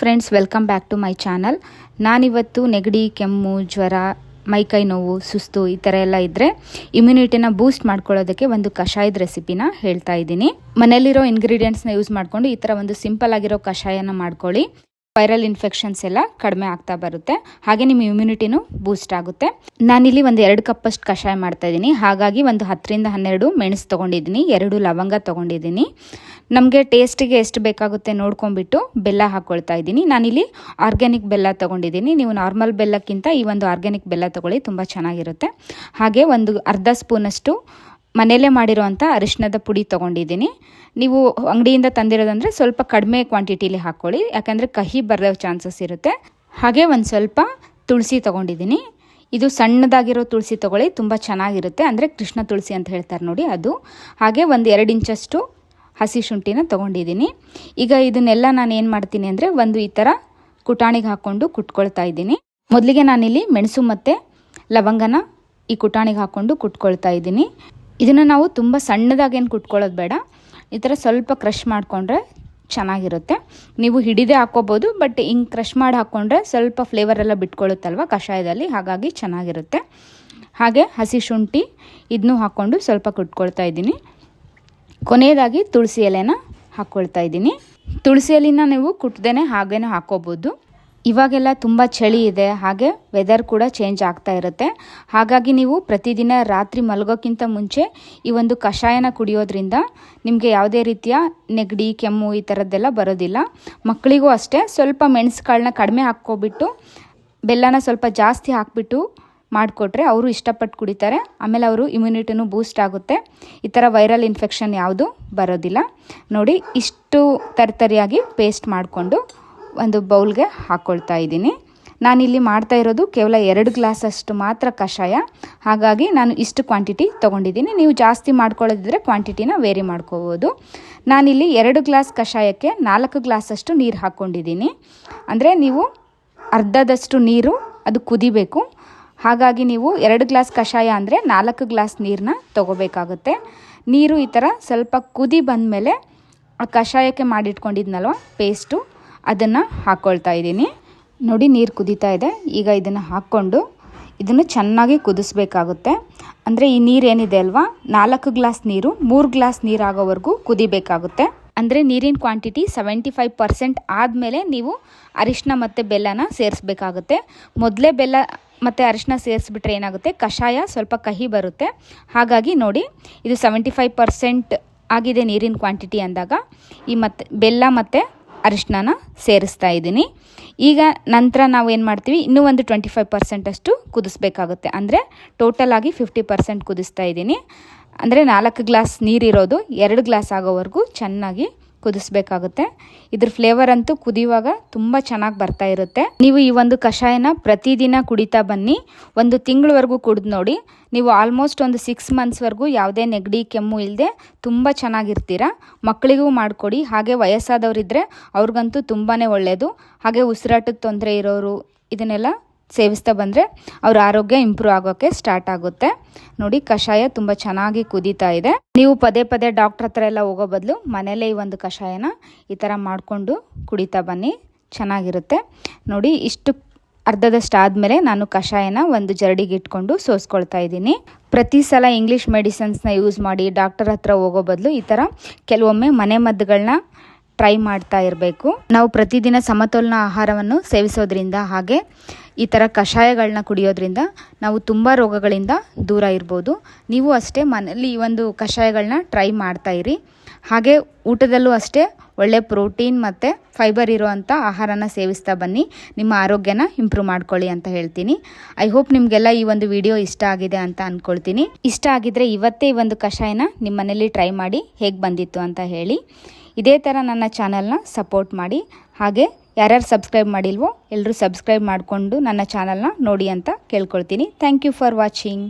Friends welcome back to my channel ನಾನಿವತ್ತು ನೆಗಡಿ, ಕೆಮ್ಮು, ಜ್ವರ, ಮೈಕೈ ನೋವು, ಸುಸ್ತು ಈ ಥರ ಎಲ್ಲ ಇದ್ದರೆ ಇಮ್ಯುನಿಟಿನ ಬೂಸ್ಟ್ ಮಾಡ್ಕೊಳ್ಳೋದಕ್ಕೆ ಒಂದು ಕಷಾಯದ ರೆಸಿಪಿನ ಹೇಳ್ತಾ ಇದ್ದೀನಿ. ಮನೇಲಿರೋ ಇಂಗ್ರೀಡಿಯೆಂಟ್ಸ್ನ ಯೂಸ್ ಮಾಡಿಕೊಂಡು ಈ ಥರ ಒಂದು ಸಿಂಪಲ್ ಆಗಿರೋ ಕಷಾಯನ ಮಾಡ್ಕೊಳ್ಳಿ. ವೈರಲ್ ಇನ್ಫೆಕ್ಷನ್ಸ್ ಎಲ್ಲ ಕಡಿಮೆ ಆಗ್ತಾ ಬರುತ್ತೆ. ಹಾಗೆ ನಿಮ್ಮ ಇಮ್ಯುನಿಟಿನೂ ಬೂಸ್ಟ್ ಆಗುತ್ತೆ. ನಾನಿಲ್ಲಿ ಒಂದು ಎರಡು ಕಪ್ಪಷ್ಟು ಕಷಾಯ ಮಾಡ್ತಾ ಇದ್ದೀನಿ. ಹಾಗಾಗಿ ಒಂದು ಹತ್ತರಿಂದ ಹನ್ನೆರಡು ಮೆಣಸು ತೊಗೊಂಡಿದ್ದೀನಿ, ಎರಡು ಲವಂಗ ತೊಗೊಂಡಿದ್ದೀನಿ. ನಮಗೆ ಟೇಸ್ಟಿಗೆ ಎಷ್ಟು ಬೇಕಾಗುತ್ತೆ ನೋಡ್ಕೊಂಡ್ಬಿಟ್ಟು ಬೆಲ್ಲ ಹಾಕ್ಕೊಳ್ತಾ ಇದ್ದೀನಿ. ನಾನಿಲ್ಲಿ ಆರ್ಗ್ಯಾನಿಕ್ ಬೆಲ್ಲ ತೊಗೊಂಡಿದ್ದೀನಿ. ನೀವು ನಾರ್ಮಲ್ ಬೆಲ್ಲಕ್ಕಿಂತ ಈ ಒಂದು ಆರ್ಗ್ಯಾನಿಕ್ ಬೆಲ್ಲ ತೊಗೊಳ್ಳಿ, ತುಂಬ ಚೆನ್ನಾಗಿರುತ್ತೆ. ಹಾಗೆ ಒಂದು ಅರ್ಧ ಸ್ಪೂನಷ್ಟು ಮನೆಯಲ್ಲೇ ಮಾಡಿರೋವಂಥ ಅರಿಶಿಣದ ಪುಡಿ ತೊಗೊಂಡಿದ್ದೀನಿ. ನೀವು ಅಂಗಡಿಯಿಂದ ತಂದಿರೋದಂದರೆ ಸ್ವಲ್ಪ ಕಡಿಮೆ ಕ್ವಾಂಟಿಟಿಲಿ ಹಾಕ್ಕೊಳ್ಳಿ ಯಾಕಂದರೆ ಕಹಿ ಬರೋ ಚಾನ್ಸಸ್ ಇರುತ್ತೆ. ಹಾಗೆ ಒಂದು ಸ್ವಲ್ಪ ತುಳಸಿ ತೊಗೊಂಡಿದ್ದೀನಿ. ಇದು ಸಣ್ಣದಾಗಿರೋ ತುಳಸಿ ತೊಗೊಳ್ಳಿ, ತುಂಬ ಚೆನ್ನಾಗಿರುತ್ತೆ. ಅಂದರೆ ಕೃಷ್ಣ ತುಳಸಿ ಅಂತ ಹೇಳ್ತಾರೆ ನೋಡಿ ಅದು. ಹಾಗೆ ಒಂದು ಎರಡು ಇಂಚಷ್ಟು ಹಸಿ ಶುಂಠಿನ ತೊಗೊಂಡಿದ್ದೀನಿ. ಈಗ ಇದನ್ನೆಲ್ಲ ನಾನು ಏನು ಮಾಡ್ತೀನಿ ಅಂದರೆ ಒಂದು ಈ ಥರ ಕುಟಾಣಿಗೆ ಹಾಕ್ಕೊಂಡು ಕುಟ್ಕೊಳ್ತಾ ಇದ್ದೀನಿ. ಮೊದಲಿಗೆ ನಾನಿಲ್ಲಿ ಮೆಣಸು ಮತ್ತು ಲವಂಗನ ಈ ಕುಟಾಣಿಗೆ ಹಾಕ್ಕೊಂಡು ಕುಟ್ಕೊಳ್ತಾ ಇದ್ದೀನಿ. ಇದನ್ನು ನಾವು ತುಂಬ ಸಣ್ಣದಾಗೇನು ಕುಟ್ಕೊಳ್ಳೋದು ಬೇಡ. ಈ ಥರ ಸ್ವಲ್ಪ ಕ್ರಷ್ ಮಾಡಿಕೊಂಡ್ರೆ ಚೆನ್ನಾಗಿರುತ್ತೆ. ನೀವು ಹಿಡಿದೇ ಹಾಕ್ಕೋಬೋದು ಬಟ್ ಹಿಂಗೆ ಕ್ರಷ್ ಮಾಡಿ ಹಾಕ್ಕೊಂಡ್ರೆ ಸ್ವಲ್ಪ ಫ್ಲೇವರ್ ಎಲ್ಲ ಬಿಟ್ಕೊಳ್ಳುತ್ತಲ್ವ ಕಷಾಯದಲ್ಲಿ, ಹಾಗಾಗಿ ಚೆನ್ನಾಗಿರುತ್ತೆ. ಹಾಗೆ ಹಸಿ ಶುಂಠಿ ಇದನ್ನೂ ಹಾಕ್ಕೊಂಡು ಸ್ವಲ್ಪ ಕುಟ್ಕೊಳ್ತಾ ಇದ್ದೀನಿ. ಕೊನೆಯದಾಗಿ ತುಳಸಿ ಎಲೆನ ಹಾಕ್ಕೊಳ್ತಾ ಇದ್ದೀನಿ. ತುಳಸಿ ಎಲೆನ ನೀವು ಕುಟ್ದೇನೆ ಹಾಗೇನೆ ಹಾಕೋಬೋದು. ಇವಾಗೆಲ್ಲ ತುಂಬ ಚಳಿ ಇದೆ, ಹಾಗೆ ವೆದರ್ ಕೂಡ ಚೇಂಜ್ ಆಗ್ತಾ ಇರುತ್ತೆ. ಹಾಗಾಗಿ ನೀವು ಪ್ರತಿದಿನ ರಾತ್ರಿ ಮಲಗೋಕ್ಕಿಂತ ಮುಂಚೆ ಈ ಒಂದು ಕಷಾಯನ ಕುಡಿಯೋದ್ರಿಂದ ನಿಮಗೆ ಯಾವುದೇ ರೀತಿಯ ನೆಗಡಿ, ಕೆಮ್ಮು ಈ ಥರದ್ದೆಲ್ಲ ಬರೋದಿಲ್ಲ. ಮಕ್ಕಳಿಗೂ ಅಷ್ಟೇ ಸ್ವಲ್ಪ ಮೆಣಸುಗಳನ್ನ ಕಡಿಮೆ ಹಾಕ್ಕೊಬಿಟ್ಟು, ಬೆಲ್ಲನ ಸ್ವಲ್ಪ ಜಾಸ್ತಿ ಹಾಕ್ಬಿಟ್ಟು ಮಾಡಿಕೊಟ್ರೆ ಅವರು ಇಷ್ಟಪಟ್ಟು ಕುಡಿತಾರೆ. ಆಮೇಲೆ ಅವರು ಇಮ್ಯುನಿಟಿನೂ ಬೂಸ್ಟ್ ಆಗುತ್ತೆ. ಈ ಥರ ವೈರಲ್ ಇನ್ಫೆಕ್ಷನ್ ಯಾವುದು ಬರೋದಿಲ್ಲ. ನೋಡಿ, ಇಷ್ಟು ತರಿತರಿಯಾಗಿ ಪೇಸ್ಟ್ ಮಾಡಿಕೊಂಡು ಒಂದು ಬೌಲ್ಗೆ ಹಾಕ್ಕೊಳ್ತಾ ಇದ್ದೀನಿ. ನಾನಿಲ್ಲಿ ಮಾಡ್ತಾ ಇರೋದು ಕೇವಲ ಎರಡು ಗ್ಲಾಸಷ್ಟು ಮಾತ್ರ ಕಷಾಯ. ಹಾಗಾಗಿ ನಾನು ಇಷ್ಟು ಕ್ವಾಂಟಿಟಿ ತೊಗೊಂಡಿದ್ದೀನಿ. ನೀವು ಜಾಸ್ತಿ ಮಾಡ್ಕೊಳ್ಳೋದಿದ್ರೆ ಕ್ವಾಂಟಿಟಿನ ವೇರಿ ಮಾಡ್ಕೋಬೋದು. ನಾನಿಲ್ಲಿ ಎರಡು ಗ್ಲಾಸ್ ಕಷಾಯಕ್ಕೆ ನಾಲ್ಕು ಗ್ಲಾಸಷ್ಟು ನೀರು ಹಾಕ್ಕೊಂಡಿದ್ದೀನಿ ಅಂದರೆ ನೀವು ಅರ್ಧದಷ್ಟು ನೀರು ಅದು ಕುದಿಬೇಕು. ಹಾಗಾಗಿ ನೀವು ಎರಡು ಗ್ಲಾಸ್ ಕಷಾಯ ಅಂದರೆ ನಾಲ್ಕು ಗ್ಲಾಸ್ ನೀರನ್ನ ತಗೋಬೇಕಾಗುತ್ತೆ. ನೀರು ಈ ಥರ ಸ್ವಲ್ಪ ಕುದಿ ಬಂದಮೇಲೆ ಕಷಾಯಕ್ಕೆ ಮಾಡಿಟ್ಕೊಂಡಿದ್ನಲ್ವ ಪೇಸ್ಟು ಅದನ್ನು ಹಾಕ್ಕೊಳ್ತಾ ಇದ್ದೀನಿ. ನೋಡಿ, ನೀರು ಕುದೀತಾ ಇದೆ. ಈಗ ಇದನ್ನು ಹಾಕ್ಕೊಂಡು ಇದನ್ನು ಚೆನ್ನಾಗಿ ಕುದಿಸ್ಬೇಕಾಗುತ್ತೆ. ಅಂದರೆ ಈ ನೀರೇನಿದೆ ಅಲ್ವಾ, ನಾಲ್ಕು ಗ್ಲಾಸ್ ನೀರು, ಮೂರು ಗ್ಲಾಸ್ ನೀರಾಗೋವರೆಗೂ ಕುದಿಬೇಕಾಗುತ್ತೆ. ಅಂದರೆ ನೀರಿನ ಕ್ವಾಂಟಿಟಿ ಸೆವೆಂಟಿ ಫೈವ್ ಪರ್ಸೆಂಟ್ ಆದಮೇಲೆ ನೀವು ಅರಿಶಿನ ಮತ್ತು ಬೆಲ್ಲನ ಸೇರಿಸ್ಬೇಕಾಗುತ್ತೆ. ಮೊದಲೇ ಬೆಲ್ಲ ಮತ್ತು ಅರಿಶಿನ ಸೇರಿಸ್ಬಿಟ್ರೆ ಏನಾಗುತ್ತೆ? ಕಷಾಯ ಸ್ವಲ್ಪ ಕಹಿ ಬರುತ್ತೆ. ಹಾಗಾಗಿ ನೋಡಿ, ಇದು ಸೆವೆಂಟಿ ಫೈವ್ ಪರ್ಸೆಂಟ್ ಆಗಿದೆ ನೀರಿನ ಕ್ವಾಂಟಿಟಿ ಅಂದಾಗ. ಈ ಮತ್ತು ಬೆಲ್ಲ ಮತ್ತು ಅರಿಶಿನ ಸೇರಿಸ್ತಾ ಇದ್ದೀನಿ. ಈಗ ನಂತರ ನಾವು ಏನು ಮಾಡ್ತೀವಿ? ಇನ್ನೂ ಒಂದು ಟ್ವೆಂಟಿ ಫೈವ್ ಪರ್ಸೆಂಟಷ್ಟು ಕುದಿಸ್ಬೇಕಾಗುತ್ತೆ. ಅಂದರೆ ಟೋಟಲ್ ಆಗಿ ಫಿಫ್ಟಿ ಪರ್ಸೆಂಟ್ ಕುದಿಸ್ತಾ ಇದ್ದೀನಿ. ಅಂದರೆ ನಾಲ್ಕು ಗ್ಲಾಸ್ ನೀರಿರೋದು ಎರಡು ಗ್ಲಾಸ್ ಆಗೋವರೆಗೂ ಚೆನ್ನಾಗಿ ಕುದಿಸ್ಬೇಕಾಗುತ್ತೆ. ಇದ್ರ ಫ್ಲೇವರ್ ಅಂತೂ ಕುದಿಯುವಾಗ ತುಂಬ ಚೆನ್ನಾಗಿ ಬರ್ತಾ ಇರುತ್ತೆ. ನೀವು ಈ ಒಂದು ಕಷಾಯನ ಪ್ರತಿದಿನ ಕುಡಿತಾ ಬನ್ನಿ. ಒಂದು ತಿಂಗಳವರೆಗೂ ಕುಡಿದು ನೋಡಿ. ನೀವು ಆಲ್ಮೋಸ್ಟ್ ಒಂದು ಸಿಕ್ಸ್ ಮಂತ್ಸ್ವರೆಗೂ ಯಾವುದೇ ನೆಗಡಿ, ಕೆಮ್ಮು ಇಲ್ಲದೆ ತುಂಬ ಚೆನ್ನಾಗಿರ್ತೀರ. ಮಕ್ಕಳಿಗೂ ಮಾಡಿಕೊಡಿ. ಹಾಗೆ ವಯಸ್ಸಾದವರಿದ್ದರೆ ಅವ್ರಿಗಂತೂ ತುಂಬಾ ಒಳ್ಳೆಯದು ಹಾಗೆ ಉಸಿರಾಟದ ತೊಂದರೆ ಇರೋರು ಇದನ್ನೆಲ್ಲ ಸೇವಿಸ್ತಾ ಬಂದರೆ ಅವ್ರ ಆರೋಗ್ಯ ಇಂಪ್ರೂವ್ ಆಗೋಕ್ಕೆ ಸ್ಟಾರ್ಟ್ ಆಗುತ್ತೆ. ನೋಡಿ, ಕಷಾಯ ತುಂಬ ಚೆನ್ನಾಗಿ ಕುದೀತಾ ಇದೆ. ನೀವು ಪದೇ ಪದೇ ಡಾಕ್ಟ್ರ್ ಹತ್ರ ಎಲ್ಲ ಹೋಗೋ ಬದಲು ಮನೇಲೇ ಈ ಒಂದು ಕಷಾಯನ ಈ ಥರ ಮಾಡಿಕೊಂಡು ಕುಡಿತಾ ಬನ್ನಿ. ಚೆನ್ನಾಗಿರುತ್ತೆ. ನೋಡಿ, ಇಷ್ಟು ಅರ್ಧದಷ್ಟು ಆದಮೇಲೆ ನಾನು ಕಷಾಯನ ಒಂದು ಜರಡಿಗೆ ಇಟ್ಕೊಂಡು ಸೋಸ್ಕೊಳ್ತಾ ಇದ್ದೀನಿ. ಪ್ರತಿ ಸಲ ಇಂಗ್ಲೀಷ್ ಮೆಡಿಸನ್ಸ್ನ ಯೂಸ್ ಮಾಡಿ ಡಾಕ್ಟರ್ ಹತ್ರ ಹೋಗೋ ಬದಲು ಈ ಥರ ಕೆಲವೊಮ್ಮೆ ಮನೆ ಮದ್ದುಗಳನ್ನ ಟ್ರೈ ಮಾಡ್ತಾ ಇರಬೇಕು. ನಾವು ಪ್ರತಿದಿನ ಸಮತೋಲನ ಆಹಾರವನ್ನು ಸೇವಿಸೋದ್ರಿಂದ ಹಾಗೆ ಈ ಥರ ಕಷಾಯಗಳನ್ನ ಕುಡಿಯೋದ್ರಿಂದ ನಾವು ತುಂಬ ರೋಗಗಳಿಂದ ದೂರ ಇರ್ಬೋದು. ನೀವು ಅಷ್ಟೇ ಮನೇಲಿ ಈ ಒಂದು ಕಷಾಯಗಳನ್ನ ಟ್ರೈ ಮಾಡ್ತಾ ಇರಿ. ಹಾಗೆ ಊಟದಲ್ಲೂ ಅಷ್ಟೇ ಒಳ್ಳೆ ಪ್ರೋಟೀನ್ ಮತ್ತು ಫೈಬರ್ ಇರೋವಂಥ ಆಹಾರನ ಸೇವಿಸ್ತಾ ಬನ್ನಿ. ನಿಮ್ಮ ಆರೋಗ್ಯನ ಇಂಪ್ರೂವ್ ಮಾಡ್ಕೊಳ್ಳಿ ಅಂತ ಹೇಳ್ತೀನಿ. ಐ ಹೋಪ್ ನಿಮಗೆಲ್ಲ ಈ ಒಂದು ವಿಡಿಯೋ ಇಷ್ಟ ಆಗಿದೆ ಅಂತ ಅಂದ್ಕೊಳ್ತೀನಿ ಇಷ್ಟ ಆಗಿದ್ರೆ ಇವತ್ತೇ ಈ ಒಂದು ಕಷಾಯನ ನಿಮ್ಮ ಮನೇಲಿ ಟ್ರೈ ಮಾಡಿ ಹೇಗೆ ಬಂದಿತ್ತು ಅಂತ ಹೇಳಿ. ಇದೇ ಥರ ನನ್ನ ಚಾನಲ್ನ ಸಪೋರ್ಟ್ ಮಾಡಿ. ಹಾಗೆ ಯಾರ್ಯಾರು ಸಬ್ಸ್ಕ್ರೈಬ್ ಮಾಡಿಲ್ವೋ ಎಲ್ಲರೂ ಸಬ್ಸ್ಕ್ರೈಬ್ ಮಾಡಿಕೊಂಡು ನನ್ನ ಚಾನಲ್ನ ನೋಡಿ ಅಂತ ಕೇಳ್ಕೊಳ್ತೀನಿ. Thank you for watching.